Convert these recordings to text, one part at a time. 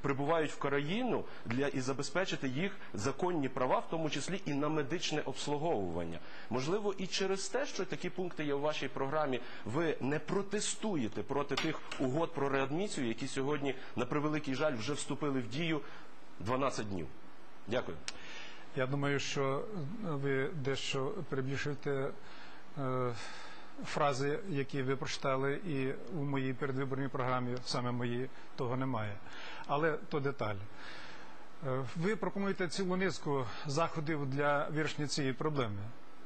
прибувають в країну для і забезпечити їх законні права, в тому числі і на медичне обслуговування. Можливо, і через те, що такі пункти є у вашій програмі, ви не протестуєте проти тих угод про реадмісію, які сьогодні, на превеликий жаль, вже вступили в дію 12 днів. Дякую. Я думаю, що ви дещо перебільшуєте е, фрази, які ви прочитали, і у моїй передвиборній програмі саме моїй того немає. Але то деталь. Е, Ви пропонуєте цілу низку заходів для вирішення цієї проблеми.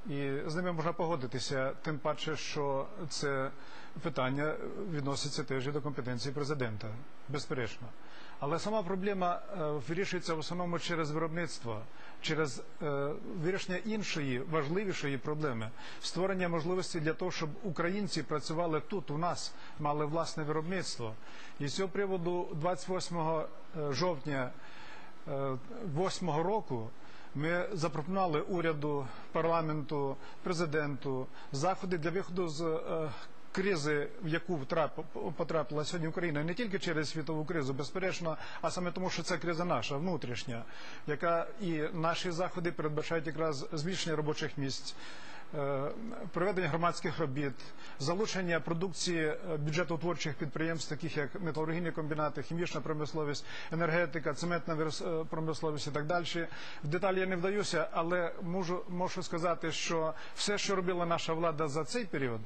І з ними можна погодитися, тим паче, що це питання відноситься теж і до компетенції президента, безперечно. Але сама проблема е, вирішується в основному через виробництво, через е, вирішення іншої важливішої проблеми, створення можливості для того, щоб українці працювали тут, у нас, мали власне виробництво. І з цього приводу 28 жовтня 2008 року ми запропонували уряду, парламенту, президенту заходи для виходу з е, кризи, в яку потрапила сьогодні Україна, не тільки через світову кризу, безперечно, а саме тому, що це криза наша, внутрішня, яка і наші заходи передбачають якраз збільшення робочих місць. е, Проведення громадських робіт, залучення продукції е, бюджетоутворчих підприємств, таких як металургійні комбінати, хімічна промисловість, енергетика, цементна е, промисловість і так далі. В деталі я не вдаюся, але можу сказати, що все, що робила наша влада за цей період,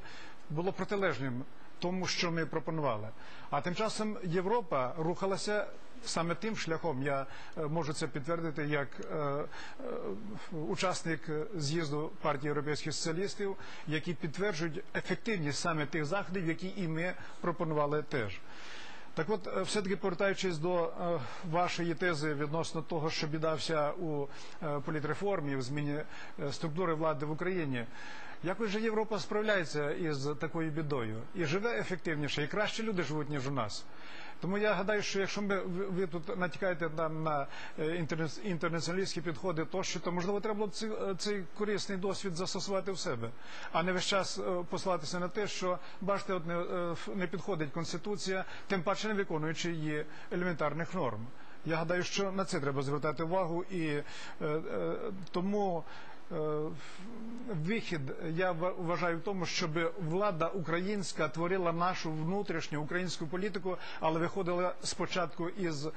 було протилежним тому, що ми пропонували. А тим часом Європа рухалася саме тим шляхом. Я е, можу це підтвердити як е, е, учасник з'їзду партії європейських соціалістів, які підтверджують ефективність саме тих заходів, які і ми пропонували теж. Так от, е, все-таки повертаючись до е, вашої тези відносно того, що біда вся у е, політреформі, в зміні структури влади в Україні, якось же Європа справляється із такою бідою і живе ефективніше, і краще люди живуть, ніж у нас. Тому я гадаю, що якщо ми, ви, тут натякаєте нам на е, інтернаціоналістські підходи, тощо, то можливо треба було б цей, цей корисний досвід застосувати в себе, а не весь час е, послатися на те, що бачите, от не, е, не підходить конституція, тим паче не виконуючи її елементарних норм. Я гадаю, що на це треба звертати увагу, і е, е, тому вихід я ва- вважаю в тому, щоб влада українська творила нашу внутрішню українську політику, але виходила спочатку із е,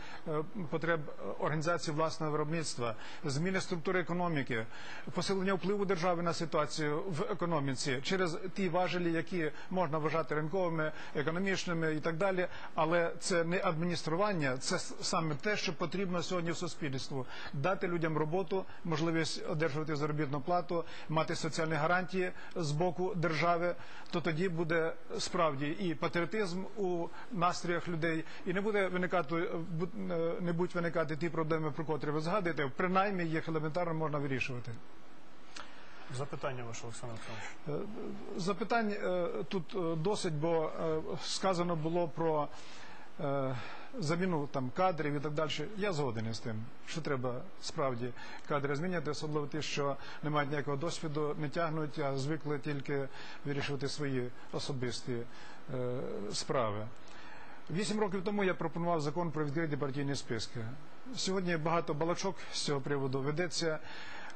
потреб організації власного виробництва, зміни структури економіки, посилення впливу держави на ситуацію в економіці через ті важелі, які можна вважати ринковими, економічними і так далі. Але це не адміністрування, це саме те, що потрібно сьогодні в суспільству дати людям роботу, можливість одержувати заробітну плату, мати соціальні гарантії з боку держави. То тоді буде справді і патріотизм у настроях людей, і не буде виникати е, не будуть виникати ті проблеми, про котрі ви згадуєте. Принаймні їх елементарно можна вирішувати. Запитання ваше, Олександр Олександрович. Запитань е, тут е, досить, бо е, сказано було про е, заміну там кадрів і так далі. Я згоден із тим, що треба справді кадри зміняти, особливо ті, що не мають ніякого досвіду, не тягнуть, а звикли тільки вирішувати свої особисті е, справи. Вісім років тому я пропонував закон про відкриті партійні списки. Сьогодні багато балачок з цього приводу ведеться.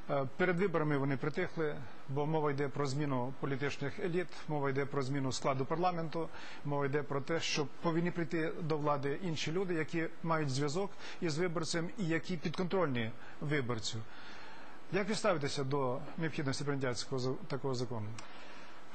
Е, Перед виборами вони притихли, бо мова йде про зміну політичних еліт, мова йде про зміну складу парламенту, мова йде про те, що повинні прийти до влади інші люди, які мають зв'язок із виборцем і які підконтрольні виборцю. Як ви ставитеся до необхідності прийняття такого закону?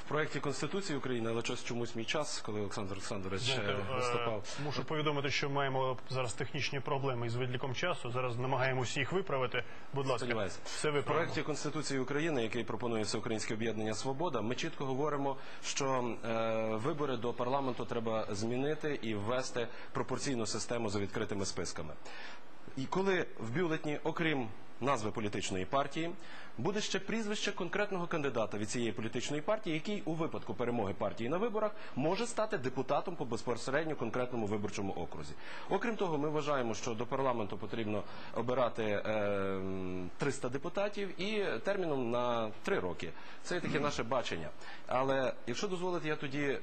Проєкті Конституції України, але щось чомусь мій час, коли Олександр Олександрович Знаєте, е, е, виступав. Мушу повідомити, що маємо зараз технічні проблеми із відліком часу. Зараз намагаємося їх виправити. Будь ласка, Сподіваюся. все В виправимо. проєкті Конституції України, який пропонує Всеукраїнське об'єднання Свобода, ми чітко говоримо, що е, вибори до парламенту треба змінити і ввести пропорційну систему за відкритими списками. І коли в бюлетні, окрім назви політичної партії, буде ще прізвище конкретного кандидата від цієї політичної партії, який у випадку перемоги партії на виборах може стати депутатом по безпосередньо конкретному виборчому окрузі. Окрім того, ми вважаємо, що до парламенту потрібно обирати е, 300 депутатів і терміном на 3 роки. Це таке наше бачення. Але якщо дозволите, я тоді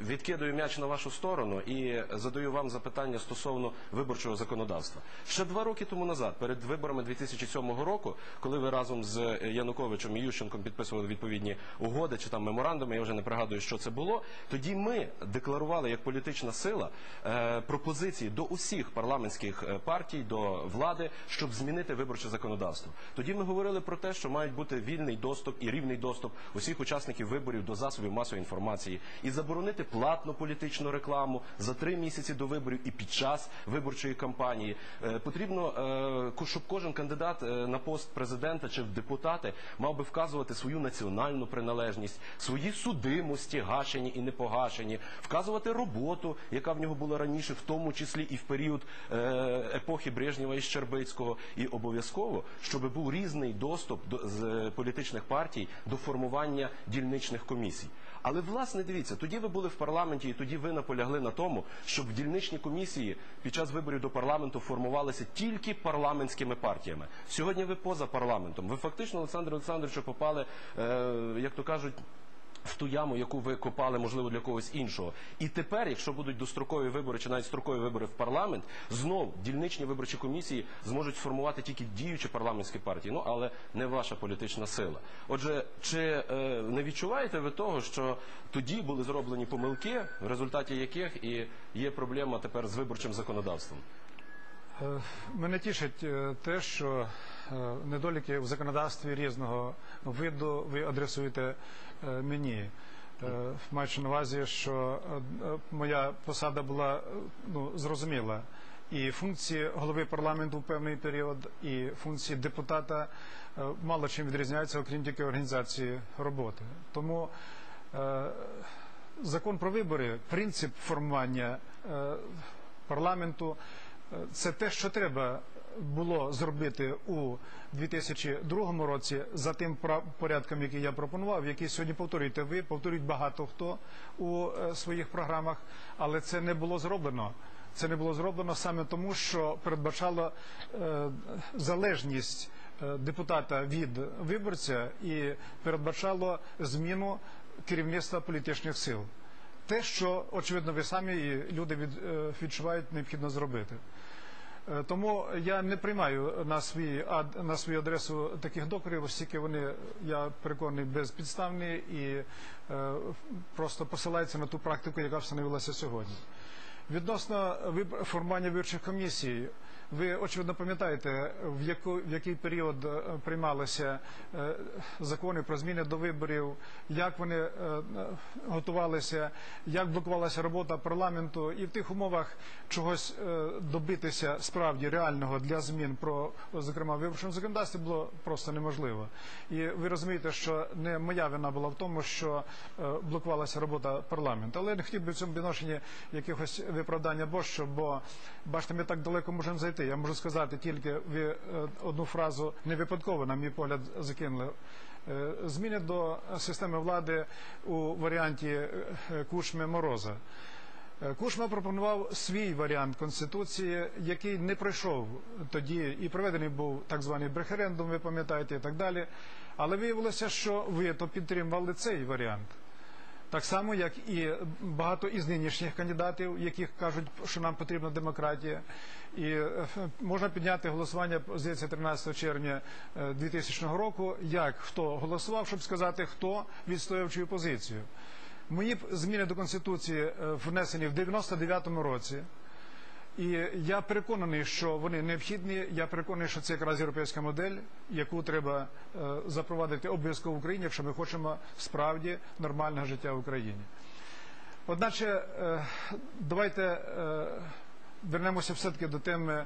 відкидаю м'яч на вашу сторону і задаю вам запитання стосовно виборчого законодавства. Ще два роки тому назад, перед виборами 2007 року, коли ви разом з Януковичем і Ющенком підписували відповідні угоди чи там меморандуми, я вже не пригадую, що це було. Тоді ми декларували як політична сила е, пропозиції до усіх парламентських е, партій, до влади, щоб змінити виборче законодавство. Тоді ми говорили про те, що мають бути вільний доступ і рівний доступ усіх учасників виборів до засобів масової інформації і заборонити платну політичну рекламу за три місяці до виборів і під час виборчої кампанії. Е, Потрібно, е, щоб кожен кандидат е, на пост президента чи в депутати мав би вказувати свою національну приналежність, свої судимості, гашені і не погашені, вказувати роботу, яка в нього була раніше, в тому числі і в період епохи Брежнєва і Щербицького, і обов'язково, щоб був різний доступ до з політичних партій до формування дільничних комісій. Але власне дивіться, тоді ви були в парламенті, і тоді ви наполягли на тому, щоб дільничні комісії під час виборів до парламенту формувалися тільки парламентськими партіями. Сьогодні ви поза парламентом. Ви фактично, Олександр Олександровичу, попали, е, як то кажуть. В ту яму, яку ви копали, можливо, для когось іншого. І тепер, якщо будуть дострокові вибори чи навіть строкові вибори в парламент, знов дільничні виборчі комісії зможуть сформувати тільки діючі парламентські партії, ну але не ваша політична сила. Отже, чи е, не відчуваєте ви того, що тоді були зроблені помилки, в результаті яких і є проблема тепер з виборчим законодавством? Е, Мене тішить е, те, що недоліки в законодавстві різного виду ви адресуєте е, мені. Е, Маючи на увазі, що е, е, моя посада була е, ну, зрозуміла. І функції голови парламенту в певний період, і функції депутата е, мало чим відрізняються, окрім тільки організації роботи. Тому е, закон про вибори, принцип формування е, парламенту е, це те, що треба було зробити у 2002 році за тим порядком, який я пропонував, який сьогодні повторюєте ви, повторюють багато хто у е, своїх програмах, але це не було зроблено. Це не було зроблено саме тому, що передбачало е, залежність е, депутата від виборця і передбачало зміну керівництва політичних сил. Те, що очевидно ви самі і люди відчувають, необхідно зробити. Е, Тому я не приймаю на свій ад- на свою адресу таких докорів, оскільки вони, я переконаний, безпідставні і е, просто посилаються на ту практику, яка встановилася сьогодні. Відносно формування виборчих комісій, ви очевидно пам'ятаєте, в, яку, в який період е, приймалися е, закони про зміни до виборів, як вони е, готувалися, як блокувалася робота парламенту, і в тих умовах чогось е, добитися справді реального для змін про зокрема виборчому законодавстві було просто неможливо. І ви розумієте, що не моя вина була в тому, що е, блокувалася робота парламенту. Але я не хотів би в цьому відношенні якихось виправдання Бощо, бо бачите, ми так далеко можемо зайти. Я можу сказати тільки ви е, одну фразу не випадково, на мій погляд, закинули. Е, Зміни до системи влади у варіанті е, Кушми Мороза. Кушма пропонував свій варіант конституції, який не пройшов тоді, і проведений був так званий референдум, ви пам'ятаєте, і так далі. Але виявилося, що ви то підтримували цей варіант. Так само, як і багато із нинішніх кандидатів, яких кажуть, що нам потрібна демократія. І е, можна підняти голосування, здається, 13 червня е, 2000 року, як хто голосував, щоб сказати, хто відстояв чию позицію. Мої зміни до Конституції е, внесені в 99-му році. І я переконаний, що вони необхідні. Я переконаний, що це якраз європейська модель, яку треба е, запровадити обов'язково в Україні, якщо ми хочемо справді нормального життя в Україні. Одначе, е, давайте е, вернемося все-таки до теми.